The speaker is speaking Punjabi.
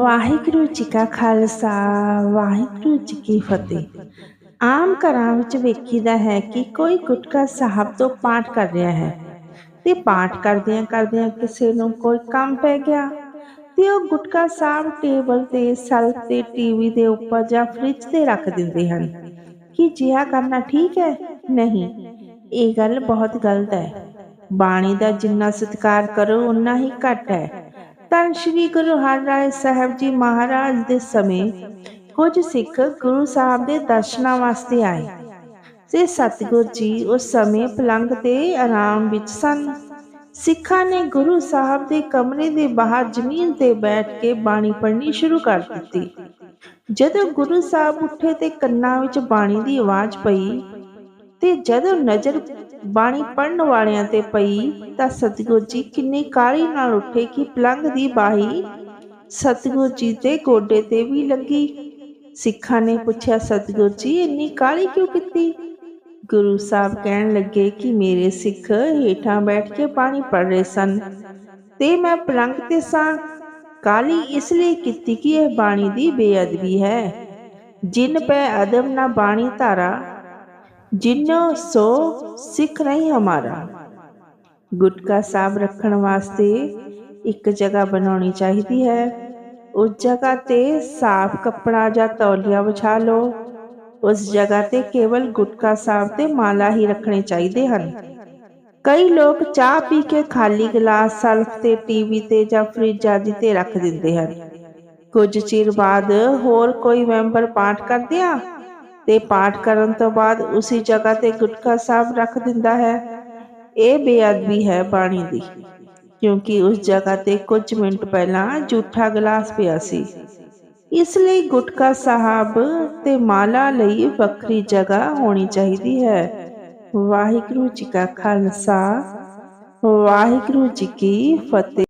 ਵਾਹਿਗੁਰੂ ਜੀ ਕਾ ਖਾਲਸਾ, ਵਾਹਿਗੁਰੂ ਜੀ ਕੀ ਫਤਿਹ। ਆਮ ਘਰਾਂ ਵਿੱਚ ਵੇਖੀਦਾ ਹੈ ਕਿ ਕੋਈ ਗੁਟਕਾ ਸਾਹਿਬ ਤੋਂ ਪਾਠ ਕਰ ਰਿਹਾ ਹੈ ਤੇ ਪਾਠ ਕਰਦਿਆਂ ਕਰਦਿਆਂ ਕਿਸੇ ਨੂੰ ਕੋਈ ਕੰਮ ਪੈ ਗਿਆ ਤੇ ਉਹ ਗੁਟਕਾ ਸਾਹਿਬ ਟੇਬਲ ਤੇ ਸਲਫ ਤੇ, ਟੀਵੀ ਦੇ ਉੱਪਰ ਜਾਂ ਫ੍ਰਿਜ ਤੇ ਰੱਖ ਦਿੰਦੇ ਹਨ ਕਿ ਜਿਹਾ ਕਰਨਾ ਠੀਕ ਹੈ? ਨਹੀਂ, ਇਹ ਗੱਲ ਬਹੁਤ ਗਲਤ ਹੈ। ਬਾਣੀ ਦਾ ਜਿੰਨਾ ਸਤਿਕਾਰ ਕਰੋ ਉਨਾ ਹੀ ਘੱਟ ਹੈ। ਤਾਂ ਸ੍ਰੀ ਗੁਰੂ ਹਰਿਰਾਏ ਸਾਹਿਬ ਜੀ ਮਹਾਰਾਜ ਦੇ ਸਮੇਂ ਕੁਝ ਸਿੱਖ ਗੁਰੂ ਸਾਹਿਬ ਦੇ ਦਰਸ਼ਨਾਂ ਵਾਸਤੇ ਆਏ। ਤੇ ਸਤਿਗੁਰ ਜੀ ਉਸ ਸਮੇਂ ਪਲੰਗ ਤੇ ਆਰਾਮ ਵਿੱਚ ਸਨ। ਸਿੱਖਾਂ ਨੇ ਗੁਰੂ ਸਾਹਿਬ ਦੇ ਕਮਰੇ ਦੇ ਬਾਹਰ ਜ਼ਮੀਨ ਤੇ ਬੈਠ ਕੇ ਬਾਣੀ ਪੜ੍ਹਨੀ ਸ਼ੁਰੂ ਕਰ ਦਿੱਤੀ। ਜਦੋਂ ਗੁਰੂ ਸਾਹਿਬ ਉੱਠੇ ਤੇ ਕੰਨਾਂ ਵਿੱਚ ਬਾਣੀ ਦੀ ਆਵਾਜ਼ ਪਈ ਤੇ ਜਦੋਂ ਨਜ਼ਰ ਬਾਣੀ ਪੜਨ ਵਾਲਿਆਂ ਤੇ ਪਈ ਤਾਂ ਸਤਿਗੁਰ ਜੀ ਕਿੰਨੀ ਕਾਲੀ ਨਾਲ ਉੱਠੇ ਕਿ ਪਲੰਗ ਦੀ ਬਾਹੀ ਸਤਿਗੁਰ ਜੀ ਦੇ ਗੋਡੇ ਤੇ ਵੀ ਲੱਗੀ। ਸਿੱਖਾਂ ਨੇ ਪੁੱਛਿਆ, ਸਤਿਗੁਰ ਜੀ, ਇੰਨੀ ਕਾਲੀ ਕਿਉਂ ਕੀਤੀ? ਗੁਰੂ ਸਾਹਿਬ ਕਹਿਣ ਲੱਗੇ ਕਿ ਮੇਰੇ ਸਿੱਖ ਹੇਠਾਂ ਬੈਠ ਕੇ ਪਾਣੀ ਪੜ ਰਹੇ ਸਨ। ਤੇ ਮੈਂ ਪਲੰਗ ਤੇ ਸਾਂ। ਕਾਲੀ ਇਸ ਲਈ ਕੀਤੀ ਕਿ ਇਹ ਬਾਣੀ ਦੀ ਬੇਅਦਬੀ ਹੈ। ਜਿਨ ਪੈ ਅਦਬ ਨਾ ਬਾਣੀ ਧਾਰਾ ਜਿਨੋ ਸੋ ਸਿੱਖ ਨਹੀਂ ਹਮਾਰਾ। ਗੁਟਕਾ ਸਾਹਿਬ ਰੱਖਣ ਵਾਸਤੇ ਇੱਕ ਜਗ੍ਹਾ ਬਣਾਉਣੀ ਚਾਹੀਦੀ ਹੈ। ਉਸ ਜਗ੍ਹਾ ਤੇ ਸਾਫ਼ ਕੱਪੜਾ ਜਾਂ ਤੌਲੀਆ ਵਿਛਾ ਲਓ। ਉਸ ਜਗ੍ਹਾ ਤੇ ਕੇਵਲ ਗੁਟਕਾ ਸਾਹਿਬ ਤੇ ਮਾਲਾ ਹੀ ਰੱਖਣੇ ਚਾਹੀਦੇ ਹਨ। ਕਈ ਲੋਕ ਚਾਹ ਪੀ ਕੇ ਖਾਲੀ ਗਲਾਸ ਸਲਫ ਤੇ ਟੀਵੀ ਤੇ ਜਾਂ ਫ੍ਰਿਜ ਆਦਿ ਤੇ ਰੱਖ ਦਿੰਦੇ ਹਨ। ਕੁਝ ਚਿਰ ਬਾਅਦ ਹੋਰ ਕੋਈ ਮੈਂਬਰ ਪਾਠ ਕਰਦਿਆਂ ਤੇ ਪਾਠ ਕਰਨ ਤੋਂ ਬਾਅਦ ਉਸੇ ਜਗ੍ਹਾ ਤੇ ਗੁਟਕਾ ਸਾਹਿਬ ਰੱਖ ਦਿੰਦਾ ਹੈ। ਇਹ ਬੇਅਦਬੀ ਹੈ ਬਾਣੀ ਦੀ, ਕਿਉਂਕਿ ਉਸ ਜਗ੍ਹਾ ਤੇ ਕੁਝ ਮਿੰਟ ਪਹਿਲਾਂ ਝੂਠਾ ਗਲਾਸ ਪਿਆ ਸੀ। ਇਸ ਲਈ ਗੁਟਕਾ ਸਾਹਿਬ ਤੇ ਮਾਲਾ ਲਈ ਵੱਖਰੀ ਜਗ੍ਹਾ ਹੋਣੀ ਚਾਹੀਦੀ ਹੈ। ਵਾਹਿਗੁਰੂ ਜੀ ਕਾ ਖਾਲਸਾ, ਵਾਹਿਗੁਰੂ ਜੀ ਕੀ ਫਤਿਹ।